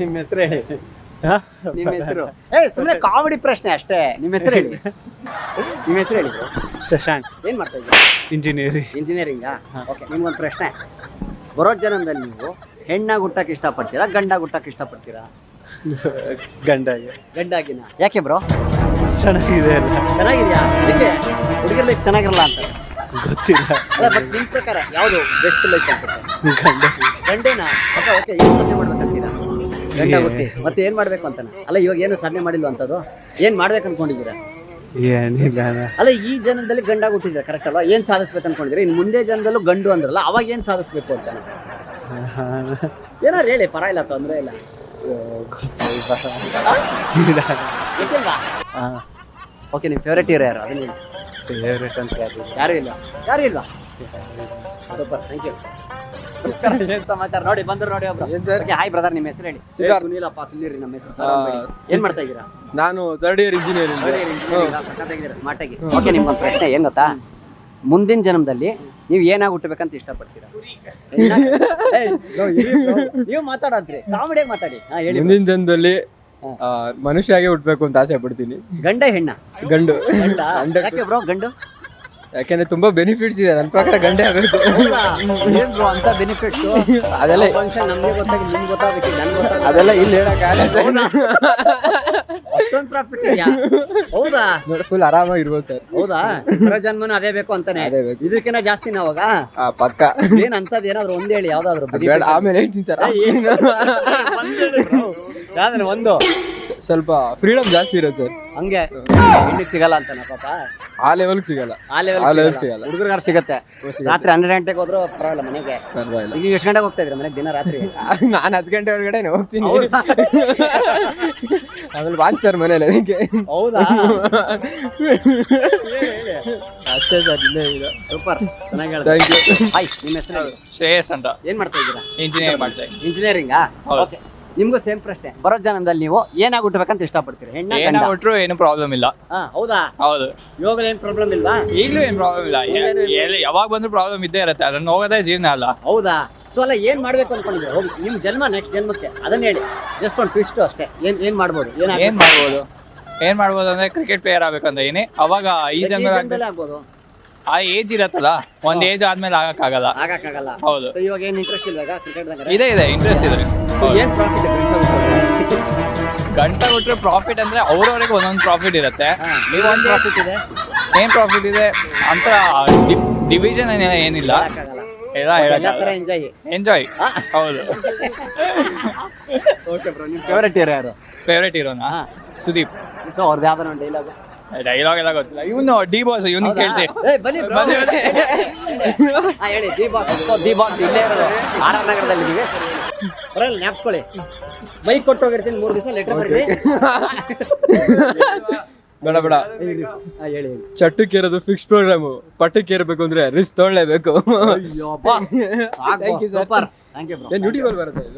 ನಿಮ್ಮ ಹೆಸರು ಹೇಳಿ. ನಿಮ್ಮ ಹೆಸರು? ಏ ಸುಮ್ಮನೆ ಕಾಮಿಡಿ ಪ್ರಶ್ನೆ ಅಷ್ಟೇ. ನಿಮ್ಮ ಹೆಸರು ಹೇಳಿ. ನಿಮ್ಮ ಹೆಸರು ಹೇಳಿ. ಶಶಾಂಕ್. ಏನ್ ಮಾಡ್ತಾ ಇದ್ದೀರಾ? ಇಂಜಿನಿಯರಿಂಗ್ ಇಂಜಿನಿಯರಿಂಗಾ ಓಕೆ ನಿಮ್ಗೊಂದು ಪ್ರಶ್ನೆ. ಬರೋ ಜನದಲ್ಲಿ ನೀವು ಹೆಣ್ಣಾಗಿ ಹುಟ್ಟಕ್ಕೆ ಇಷ್ಟಪಡ್ತೀರಾ ಗಂಡಾಗಿ ಹುಟ್ಟಕ್ಕೆ ಇಷ್ಟಪಡ್ತೀರಾ? ಗಂಡಾಗಿ. ಗಂಡಾಗಿನ. ಯಾಕೆ ಬ್ರೋ ಚೆನ್ನಾಗಿದೆ ಚೆನ್ನಾಗಿದೆಯಾ ಚೆನ್ನಾಗಿದ್ಯಾ? ಯಾಕೆ? ಹುಡುಗರ ಚೆನ್ನಾಗಿರಲ್ಲ ಅಂತ. ಗೊತ್ತಿಲ್ಲ. ಅಲ್ಲ ಬಟ್ ನಿಮ್ ಪ್ರಕಾರ ಯಾವುದು ಬೆಸ್ಟ್ ಲೈಫ್ ಅನ್ಸುತ್ತೆ ಗಂಡ ಗಂಡೇನ? ಓಕೆ ಓಕೆ ಏನು ಸಾಧನೆ ಮಾಡ್ಬೇಕಂತೀರಾ? ಗಂಡ ಹುಟ್ಟಿ. ಮತ್ತೆ ಏನು ಮಾಡಬೇಕು ಅಂತಾನೆ? ಅಲ್ಲ ಇವಾಗ ಏನು ಸಾಧನೆ ಅಂತದ್ದು ಏನು ಮಾಡ್ಬೇಕು ಅನ್ಕೊಂಡಿದ್ದೀರಾ? ಏನಿಲ್ಲ. ಅಲ್ಲ ಈ ಜನದಲ್ಲಿ ಗಂಡಾಗಿ ಹುಟ್ಟಿದ್ರೆ ಕರೆಕ್ಟ್ ಅಲ್ವಾ? ಏನು ಸಾಧಿಸ್ಬೇಕು ಅನ್ಕೊಂಡಿದ್ರೆ ಇನ್ನು ಮುಂದೆ ಜನದಲ್ಲೂ ಗಂಡು ಅಂದ್ರಲ್ಲ ಅವಾಗ ಏನು ಸಾಧಿಸ್ಬೇಕು ಅಂತ? ಏನಾರು ಹೇಳಿ ಪರ ಇಲ್ಲ. ತೊಂದ್ರೆ ಇಲ್ಲ. ಓಕೆ ನಿಮ್ ಫೇವ್ರೇಟ್ ಹೀರೋ ಯಾರು? ಅದನ್ನ ಹೇಳಿ. ಫೇವ್ರೇಟ್ ಅಂತ ಯಾರು ಯಾರು ಇಲ್ಲ? ಯಾರು ಇಲ್ಲ? ಸೂಪರ್ ಥ್ಯಾಂಕ್ ಯು ನಮಸ್ಕಾರ ಏನ್ ಸಮಾಚಾರ? ನೋಡಿ ಬಂದ್ರು ನೋಡಿ ಒಬ್ರು. ಏನ್ ಸರ್? ಹಾಯ್ ಬ್ರದರ್ ನಿಮ್ಮ ಹೆಸರು ಹೇಳಿ. ಸಿದ್ಧಾರ್ಥ್. ಸುನೀಲಪ್ಪ ಸುನೀಲ್ ನಮ್ಮ ಹೆಸರು. ಸರ್ ಏನ್ ಮಾಡ್ತಾ ಇದ್ದೀರಾ? ನಾನು ಥರ್ಡ್ ಇಯರ್ ಇಂಜಿನಿಯರಿಂಗ್ ಸ್ಮಾರ್ಟ್ ಆಗಿ. ಓಕೆ ನಿಮ್ಗೊಂದು ಪ್ರಶ್ನೆ ಏನ್ ಗೊತ್ತಾ? ಮುಂದಿನ ಜನ್ಮದಲ್ಲಿ ನೀವು ಏನಾಗಿ ಹುಟ್ಟಬೇಕಂತ ಇಷ್ಟಪಡ್ತೀರಾ? ಏಯ್, no, ಇರಿ bro. ನೀವು ಮಾತಾಡಂತ್ರಿ. ಕಾಮಿಡಿಯಾಗಿ ಮಾತಾಡಿ. ಹಾ ಹೇಳಿ. ಮುಂದಿನ ದಿನದಲ್ಲಿ. ಆ, ಮನುಷ್ಯಾಗೆ ಹುಟ್ಬೇಕು ಅಂತ ಆಸೆ ಪಡ್ತೀನಿ. ಗಂಡ ಹೆಣ್ಣ? ಗಂಡು. ಗಂಡ. ಯಾಕೆ ಬ್ರೋ ಗಂಡು? ಯಾಕೆಂದ್ರೆ ತುಂಬಾ ಬೆನಿಫಿಟ್ಸ್ ಇದೆ. ನನ್ನ ಪ್ರಕಾರ ಗಂಡೆ ಆಗಬೇಕು. ಏನ್ ಬ್ರೋ ಅಂತ ಬೆನಿಫಿಟ್ಸ್ ಅದೆಲ್ಲ ಫಂಕ್ಷನ್ ನಮ್ಗೆ ಗೊತ್ತಾಗಿ ನಿಮ್ಗೆ ಗೊತ್ತಾಗಬೇಕು ನನ್ಗೆ ಗೊತ್ತಾಗ ಅದೆಲ್ಲ ಇಲ್ಲಿ ಹೇಳಕ್ ಆಗಲ್ಲ. ಅಷ್ಟೊಂದು ಪ್ರಾಫಿಟ್ ಇದೆಯಾ? ಹೌದಾ? ಫುಲ್ ಆರಾಮಾಗಿ ಇರ್ಬೋದು ಸರ್ ಹೌದಾ? ಜನ್ಮನು ಅದೇ ಬೇಕು ಅಂತಾನೆ. ಅದೇ ಬೇಕು. ಇದಕ್ಕಿಂತ ಜಾಸ್ತಿ ನಾವಾಗ ಆ ಪಕ್ಕ. ಏನ್ ಅಂತದ್ ಏನಾದ್ರು ಒಂದೇ ಹೇಳಿ ಯಾವ್ದಾದ್ರು ಆಮೇಲೆ ಹೇಳ್ತೀನಿ ಸರ್ ಒಂದು. ಸ್ವಲ್ಪ ಫ್ರೀಡಮ್ ಜಾಸ್ತಿ ಇರೋದು ಸರ್. ಹಂಗೆ. ಹೆಣ್ಣಿಗೆ ಸಿಗಲ್ಲ ಅಂತಾನೆ ಪಾಪ. ಆ ಲೆವೆಲ್ ಸಿಗಲ್ಲ. ಆ ಲೆವೆಲ್ ಆ level ಸಿಗಲ್ಲ. ಹುಡುಗರಿಗೆ ಸಿಗತ್ತೆ. ರಾತ್ರಿ ಹನ್ನೆರಡು ಗಂಟೆಗೆ ಹೋದ್ರು ಪರವಾಗಿಲ್ಲ ಮನೆಗೆ. ಪರವಾಗಿಲ್ಲ. ಈಗ ಎಷ್ಟು ಗಂಟೆಗೆ ಹೋಗ್ತಾ ಇದ್ರೆ ಮನೆಗೆ ದಿನ ರಾತ್ರಿ? ನಾನು ಹತ್ತು ಗಂಟೆ ಒಳಗಡೆ ಹೋಗ್ತೀನಿ? ಆಮೇಲೆ ವಾಚ್ ಸರ್ ಮನೇಲಿ ಅದಕ್ಕೆ. ಹೌದಾ? ಅಷ್ಟೇ ಸರ್ ಇಲ್ಲೇ ಇಲ್ಲ ಸೂಪರ್. ಚೆನ್ನಾಗಿ ಹೇಳ್ದೆ. ಥ್ಯಾಂಕ್ ಯು ಹಾಯ್ ನಿಮ್ಮ ಹೆಸರು ಶ್ರೇಯಸ್ ಅಂತ. ಏನ್ ಮಾಡ್ತಾ ಇದ್ದೀರಾ? ಇಂಜಿನಿಯರ್ ಮಾಡ್ತಾ ಇಂಜಿನಿಯರಿಂಗ್ ಇಂಜಿನಿಯರಿಂಗಾ ಓಕೆ ನಿಮ್ಗೂ ಸೇಮ್ ಪ್ರಶ್ನೆ. ಬರೋ ಜನದಲ್ಲಿ ನೀವು ಏನಾಗಿ ಹುಟ್ಟಬೇಕಂತ ಇಷ್ಟಪಡ್ತೀರಿ? ಹೆಣ್ಣು ಗಂಡ? ಏನಾಗ್ಬಿಟ್ರು ಏನು ಪ್ರಾಬ್ಲಮ್ ಇಲ್ಲ. ಹಾ ಹೌದಾ? ಹೌದು. ಇವಾಗ ಏನ್ ಪ್ರಾಬ್ಲಮ್ ಇಲ್ಲ ಈಗಲೂ ಏನು ಪ್ರಾಬ್ಲಮ್ ಇಲ್ಲ. ಏನು ಇಲ್ಲ. ಎಲ್ಲಿ- ಯಾವಾಗ ಬಂದ್ರು ಪ್ರಾಬ್ಲಮ್ ಇದ್ದೇ ಇರುತ್ತೆ. ಅದನ್ನ ಹೋಗೋದೇ ಜೀವನ ಅಲ್ಲ. ಹೌದಾ? ಸೊ ಅಲ್ಲ ಏನ್ ಮಾಡ್ಬೇಕು ಅನ್ಕೊಂಡಿದ್ರೆ ಹೋಗಿ ನಿಮ್ ಜನ್ಮ ನೆಕ್ಸ್ಟ್ ಜನ್ಮಕ್ಕೆ. ಅದನ್ನ ಹೇಳಿ. ಜಸ್ಟ್ ಒಂದು ಟ್ವಿಸ್ಟ್ ಅಷ್ಟೇ. ಏನ್ ಏನ್ ಮಾಡ್ಬೋದು? ಏನ್ ಏನ್ ಮಾಡ್ಬೋದು? ಏನ್ ಮಾಡ್ಬೋದು ಅಂದ್ರೆ ಕ್ರಿಕೆಟ್ ಪ್ಲೇಯರ್ ಆಗ್ಬೇಕಂತ ಏನಿ ಅವಾಗ ಈ ಜನ್ಮದಲ್ಲಿ ಆಗ್ಬೋದು. ಆ ಏಜ್ ಇರತ್ತಲ್ಲ? ಒಂದ್ ಏಜ್ ಆದ್ಮೇಲೆ ಆಗಕ್ಕಾಗಲ್ಲ. ಆಗಕ್ಕಾಗಲ್ಲ. ಹೌದು. ಇವಾಗ ಏನ್ ಇಂಟ್ರೆಸ್ಟ್ ಇಲ್ವಾಗ ಕ್ರಿಕೆಟ್ ಇದೆ ಇದೆ. ಇಂಟ್ರೆಸ್ಟ್ ಇದೆ. ಹೌದು. ಏನ್ ಪ್ರಾಫಿಟ್ ಗಂಟ ಕೊಟ್ರೆ ಪ್ರಾಫಿಟ್ ಅಂದ್ರೆ ಅವ್ರವ್ರಿಗೆ ಒಂದೊಂದು ಪ್ರಾಫಿಟ್ ಇರುತ್ತೆ. ನೀವೊಂದು ಪ್ರಾಫಿಟ್ ಇದೆ? ಏನ್ ಪ್ರಾಫಿಟ್ ಇದೆ? ಅಂತ ಡಿವಿಷನ್ ಏನಿಲ್ಲ ಆಗಕ್ಕಾಗಲ್ಲ. ಎಲ್ಲ ಎಲ್ಲ ತರ ಹೇಳಕ್ ಎಂಜಾಯ್ ಎಂಜಾಯ್ ಹೌದು. ಓಕೆ ಬ್ರೋ ನಿಮ್ ಫೇವರೇಟ್ ಹೀರೋ ಯಾರು? ಫೇವ್ರೇಟ್ ಹೀರೋನಾ ಹಾ. ಸುದೀಪ್. ಸೊ ಅವ್ರದ್ದು ಯಾವ್ದಾರ ಒಂದು ಡೈಲಾಗ್ ಡೈಲಾಗ್ ಎಲ್ಲ ಗೊತ್ತಿಲ್ಲ. ಇವನು ಡಿ ಬಾಸ್ ಇವನು ಕೇಳ್ತಿ. ಹೇಳಿ ದಿ ಬಾಸ್ ದಿ ಬಾಸ್ ಇಲ್ಲೇ ಇರೋದು. ಆರ್ ಆರ್ ನಗರದಲ್ಲಿ ಇದೀವಿ. ಬರಲ್ಲ ಜ್ಞಾಪಿಸ್ಕೊಳ್ಳಿ. ಬೈಕ್ ಕೊಟ್ಟು ಹೋಗಿರ್ತೀನಿ ಮೂರು ದಿವಸ ಲೆಟರ್ ಬರ್ರಿ ಬೇಡ ಬೇಡ. ಹೇಳಿ ಚಟ್ಟಕ್ಕೆ ಇರೋದು ಫಿಕ್ಸ್ ಪ್ರೋಗ್ರಾಮು ಪಟ್ಟಕ್ಕೆ ಇರಬೇಕು ಅಂದ್ರೆ risk ತಗೊಳ್ಳೇಬೇಕು. Thank you, super thank you bro ಯೂಟ್ಯೂಬಲ್ಲಿ ಬರುತ್ತೆ ಇದು?